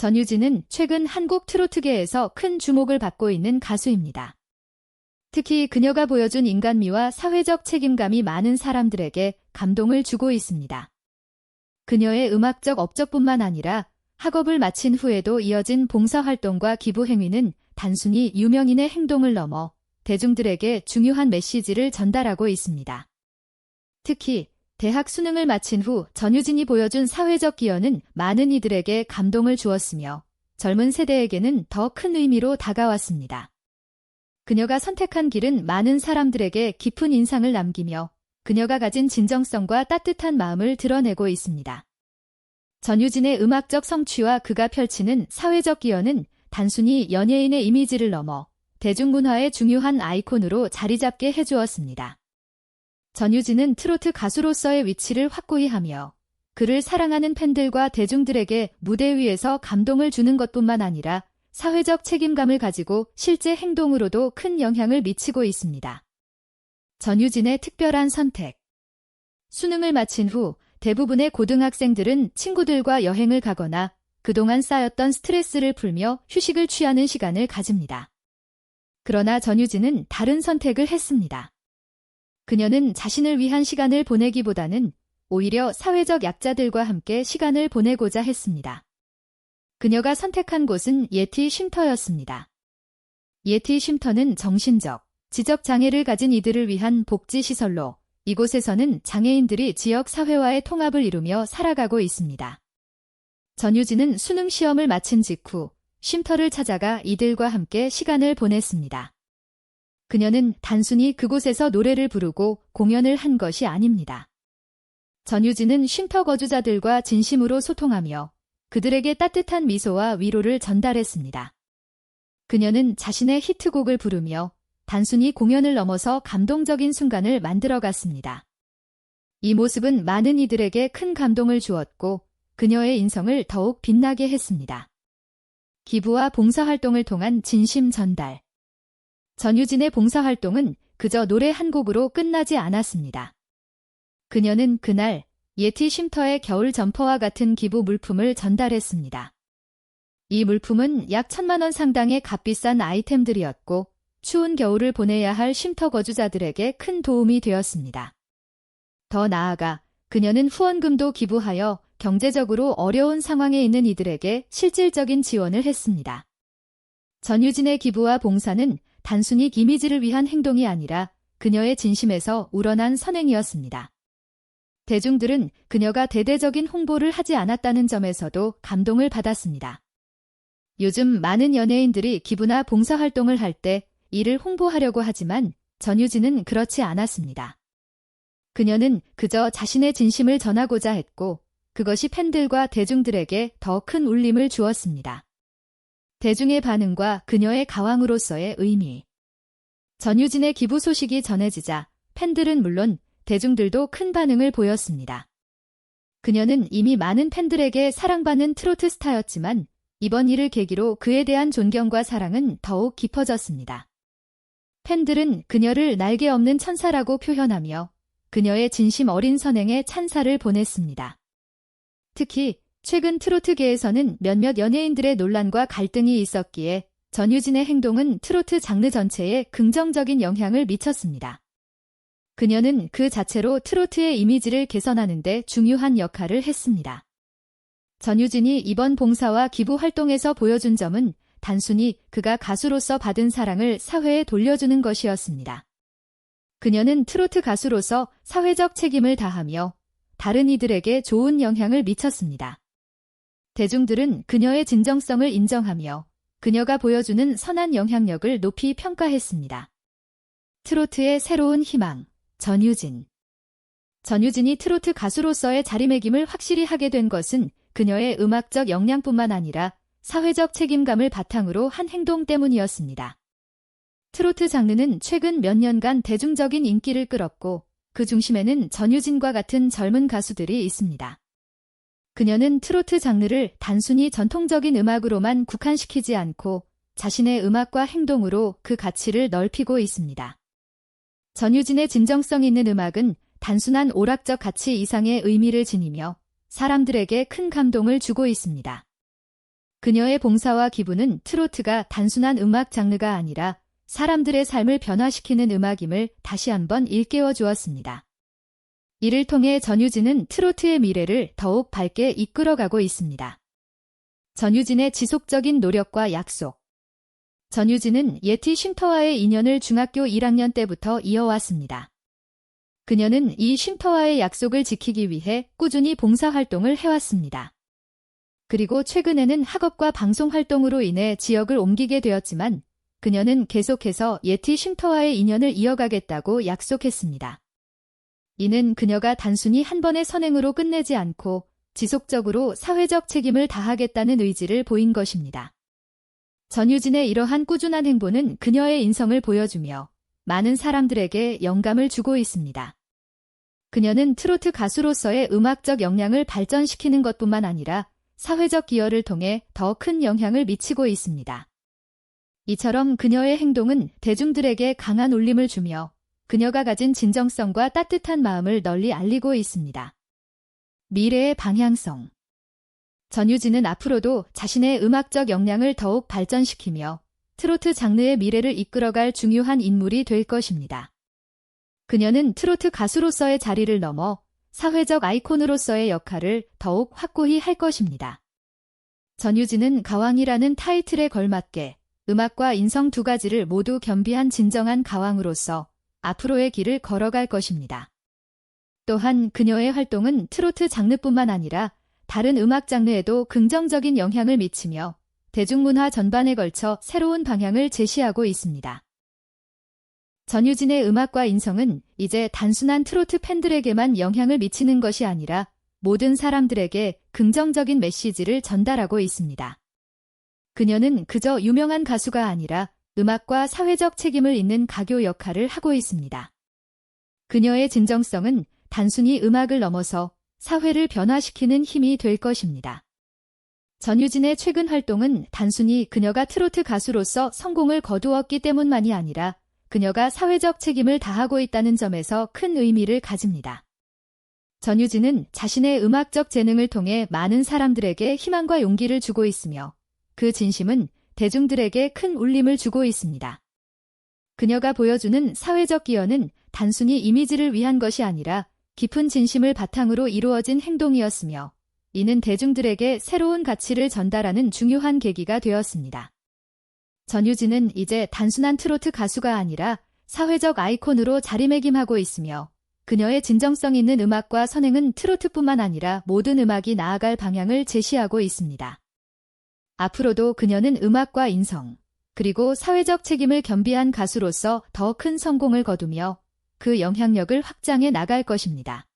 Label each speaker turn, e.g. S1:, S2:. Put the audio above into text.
S1: 전유진은 최근 한국 트로트계에서 큰 주목을 받고 있는 가수입니다. 특히 그녀가 보여준 인간미와 사회적 책임감이 많은 사람들에게 감동을 주고 있습니다. 그녀의 음악적 업적뿐만 아니라 학업을 마친 후에도 이어진 봉사활동과 기부 행위는 단순히 유명인의 행동을 넘어 대중들에게 중요한 메시지를 전달하고 있습니다. 특히 대학 수능을 마친 후 전유진이 보여준 사회적 기여는 많은 이들에게 감동을 주었으며 젊은 세대에게는 더 큰 의미로 다가왔습니다. 그녀가 선택한 길은 많은 사람들에게 깊은 인상을 남기며 그녀가 가진 진정성과 따뜻한 마음을 드러내고 있습니다. 전유진의 음악적 성취와 그가 펼치는 사회적 기여는 단순히 연예인의 이미지를 넘어 대중문화의 중요한 아이콘으로 자리 잡게 해주었습니다. 전유진은 트로트 가수로서의 위치를 확고히 하며 그를 사랑하는 팬들과 대중들에게 무대 위에서 감동을 주는 것뿐만 아니라 사회적 책임감을 가지고 실제 행동으로도 큰 영향을 미치고 있습니다. 전유진의 특별한 선택 수능을 마친 후 대부분의 고등학생들은 친구들과 여행을 가거나 그동안 쌓였던 스트레스를 풀며 휴식을 취하는 시간을 가집니다. 그러나 전유진은 다른 선택을 했습니다. 그녀는 자신을 위한 시간을 보내기보다는 오히려 사회적 약자들과 함께 시간을 보내고자 했습니다. 그녀가 선택한 곳은 예티 쉼터였습니다. 예티 쉼터는 정신적, 지적 장애를 가진 이들을 위한 복지 시설로 이곳에서는 장애인들이 지역 사회와의 통합을 이루며 살아가고 있습니다. 전유진은 수능 시험을 마친 직후 쉼터를 찾아가 이들과 함께 시간을 보냈습니다. 그녀는 단순히 그곳에서 노래를 부르고 공연을 한 것이 아닙니다. 전유진은 쉼터 거주자들과 진심으로 소통하며 그들에게 따뜻한 미소와 위로를 전달했습니다. 그녀는 자신의 히트곡을 부르며 단순히 공연을 넘어서 감동적인 순간을 만들어갔습니다. 이 모습은 많은 이들에게 큰 감동을 주었고 그녀의 인성을 더욱 빛나게 했습니다. 기부와 봉사활동을 통한 진심 전달. 전유진의 봉사활동은 그저 노래 한 곡으로 끝나지 않았습니다. 그녀는 그날 예티 쉼터의 겨울 점퍼와 같은 기부 물품을 전달했습니다. 이 물품은 약 천만 원 상당의 값비싼 아이템들이었고 추운 겨울을 보내야 할 쉼터 거주자들에게 큰 도움이 되었습니다. 더 나아가 그녀는 후원금도 기부하여 경제적으로 어려운 상황에 있는 이들에게 실질적인 지원을 했습니다. 전유진의 기부와 봉사는 단순히 이미지를 위한 행동이 아니라 그녀의 진심에서 우러난 선행이었습니다. 대중들은 그녀가 대대적인 홍보를 하지 않았다는 점에서도 감동을 받았습니다. 요즘 많은 연예인들이 기부나 봉사활동을 할 때 이를 홍보하려고 하지만 전유진은 그렇지 않았습니다. 그녀는 그저 자신의 진심을 전하고자 했고 그것이 팬들과 대중들에게 더 큰 울림을 주었습니다. 대중의 반응과 그녀의 가왕으로서의 의미. 전유진의 기부 소식이 전해지자 팬들은 물론 대중들도 큰 반응을 보였습니다. 그녀는 이미 많은 팬들에게 사랑받는 트로트 스타였지만 이번 일을 계기로 그에 대한 존경과 사랑은 더욱 깊어졌습니다. 팬들은 그녀를 날개 없는 천사라고 표현하며 그녀의 진심 어린 선행에 찬사를 보냈습니다. 특히 최근 트로트계에서는 몇몇 연예인들의 논란과 갈등이 있었기에 전유진의 행동은 트로트 장르 전체에 긍정적인 영향을 미쳤습니다. 그녀는 그 자체로 트로트의 이미지를 개선하는데 중요한 역할을 했습니다. 전유진이 이번 봉사와 기부 활동에서 보여준 점은 단순히 그가 가수로서 받은 사랑을 사회에 돌려주는 것이었습니다. 그녀는 트로트 가수로서 사회적 책임을 다하며 다른 이들에게 좋은 영향을 미쳤습니다. 대중들은 그녀의 진정성을 인정하며 그녀가 보여주는 선한 영향력을 높이 평가했습니다. 트로트의 새로운 희망, 전유진. 전유진이 트로트 가수로서의 자리매김을 확실히 하게 된 것은 그녀의 음악적 역량뿐만 아니라 사회적 책임감을 바탕으로 한 행동 때문이었습니다. 트로트 장르는 최근 몇 년간 대중적인 인기를 끌었고 그 중심에는 전유진과 같은 젊은 가수들이 있습니다. 그녀는 트로트 장르를 단순히 전통적인 음악으로만 국한시키지 않고 자신의 음악과 행동으로 그 가치를 넓히고 있습니다. 전유진의 진정성 있는 음악은 단순한 오락적 가치 이상의 의미를 지니며 사람들에게 큰 감동을 주고 있습니다. 그녀의 봉사와 기부는 트로트가 단순한 음악 장르가 아니라 사람들의 삶을 변화시키는 음악임을 다시 한번 일깨워 주었습니다. 이를 통해 전유진은 트로트의 미래를 더욱 밝게 이끌어가고 있습니다. 전유진의 지속적인 노력과 약속. 전유진은 예티 쉼터와의 인연을 중학교 1학년 때부터 이어왔습니다. 그녀는 이 쉼터와의 약속을 지키기 위해 꾸준히 봉사활동을 해왔습니다. 그리고 최근에는 학업과 방송 활동으로 인해 지역을 옮기게 되었지만 그녀는 계속해서 예티 쉼터와의 인연을 이어가겠다고 약속했습니다. 이는 그녀가 단순히 한 번의 선행으로 끝내지 않고 지속적으로 사회적 책임을 다하겠다는 의지를 보인 것입니다. 전유진의 이러한 꾸준한 행보는 그녀의 인성을 보여주며 많은 사람들에게 영감을 주고 있습니다. 그녀는 트로트 가수로서의 음악적 역량을 발전시키는 것뿐만 아니라 사회적 기여를 통해 더 큰 영향을 미치고 있습니다. 이처럼 그녀의 행동은 대중들에게 강한 울림을 주며 그녀가 가진 진정성과 따뜻한 마음을 널리 알리고 있습니다. 미래의 방향성 전유진은 앞으로도 자신의 음악적 역량을 더욱 발전시키며 트로트 장르의 미래를 이끌어갈 중요한 인물이 될 것입니다. 그녀는 트로트 가수로서의 자리를 넘어 사회적 아이콘으로서의 역할을 더욱 확고히 할 것입니다. 전유진은 가왕이라는 타이틀에 걸맞게 음악과 인성 두 가지를 모두 겸비한 진정한 가왕으로서 앞으로의 길을 걸어갈 것입니다. 또한 그녀의 활동은 트로트 장르뿐만 아니라 다른 음악 장르에도 긍정적인 영향을 미치며 대중문화 전반에 걸쳐 새로운 방향을 제시하고 있습니다. 전유진의 음악과 인성은 이제 단순한 트로트 팬들에게만 영향을 미치는 것이 아니라 모든 사람들에게 긍정적인 메시지를 전달하고 있습니다. 그녀는 그저 유명한 가수가 아니라 음악과 사회적 책임을 잇는 가교 역할을 하고 있습니다. 그녀의 진정성은 단순히 음악을 넘어서 사회를 변화시키는 힘이 될 것입니다. 전유진의 최근 활동은 단순히 그녀가 트로트 가수로서 성공을 거두었기 때문만이 아니라 그녀가 사회적 책임을 다하고 있다는 점에서 큰 의미를 가집니다. 전유진은 자신의 음악적 재능을 통해 많은 사람들에게 희망과 용기를 주고 있으며 그 진심은 대중들에게 큰 울림을 주고 있습니다. 그녀가 보여주는 사회적 기여는 단순히 이미지를 위한 것이 아니라 깊은 진심을 바탕으로 이루어진 행동이었으며 이는 대중들에게 새로운 가치를 전달하는 중요한 계기가 되었습니다. 전유진은 이제 단순한 트로트 가수가 아니라 사회적 아이콘으로 자리매김하고 있으며 그녀의 진정성 있는 음악과 선행은 트로트뿐만 아니라 모든 음악이 나아갈 방향을 제시하고 있습니다. 앞으로도 그녀는 음악과 인성, 그리고 사회적 책임을 겸비한 가수로서 더 큰 성공을 거두며 그 영향력을 확장해 나갈 것입니다.